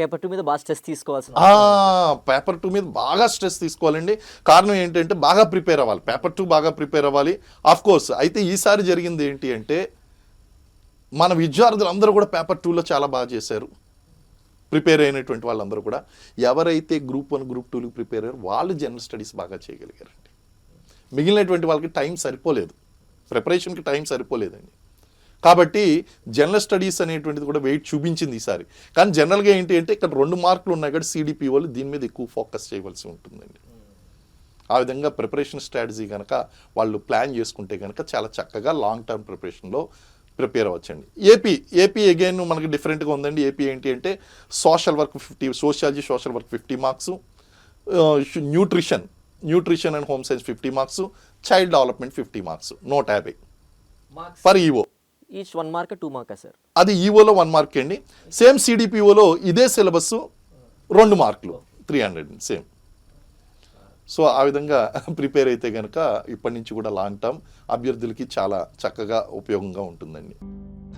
Paper two మీద బాగా stress తీసుకోవాల్సి పేపర్ టూ మీద బాగా స్ట్రెస్ తీసుకోవాలండి. కారణం ఏంటంటే బాగా ప్రిపేర్ అవ్వాలి. పేపర్ టూ బాగా ప్రిపేర్ అవ్వాలి. ఆఫ్ కోర్స్ అయితే ఈసారి జరిగింది ఏంటి అంటే మన విద్యార్థులు అందరూ కూడా పేపర్ టూలో చాలా బాగా చేశారు. ప్రిపేర్ అయినటువంటి వాళ్ళందరూ కూడా. ఎవరైతే గ్రూప్ వన్ గ్రూప్ టూలకు ప్రిపేర్ అయ్యారు వాళ్ళు జనరల్ స్టడీస్ బాగా చేయగలిగారండి. మిగిలినటువంటి వాళ్ళకి టైం సరిపోలేదు. ప్రిపరేషన్కి టైం సరిపోలేదండి. కాబట్టి జనరల్ స్టడీస్ అనేటువంటిది కూడా వెయిట్ చూపించింది ఈసారి. కానీ జనరల్గా ఏంటి అంటే ఇక్కడ రెండు మార్కులు ఉన్నాయి కాబట్టి సిడిపి వాళ్ళు దీని మీద ఎక్కువ ఫోకస్ చేయవలసి ఉంటుందండి. ఆ విధంగా ప్రిపరేషన్ స్ట్రాటజీ కనుక వాళ్ళు ప్లాన్ చేసుకుంటే కనుక చాలా చక్కగా లాంగ్ టర్మ్ ప్రిపరేషన్లో ప్రిపేర్ అవ్వచ్చండి. ఏపీ ఏపీ అగైన్ మనకి డిఫరెంట్గా ఉందండి. ఏపీ ఏంటి అంటే social work fifty sociology social work fifty marks nutrition nutrition and home science fifty marks child development fifty marks నూట యాభై. For EO. Each one mark two markka sir? అది ఈవోలో one mark అండి. సేమ్ సిడిపిఓలో ఇదే syllabus రెండు మార్కులు three hundred same so ఆ విధంగా ప్రిపేర్ అయితే కనుక ఇప్పటి నుంచి కూడా లాంగ్ టర్మ్ అభ్యర్థులకి చాలా చక్కగా ఉపయోగంగా ఉంటుందండి.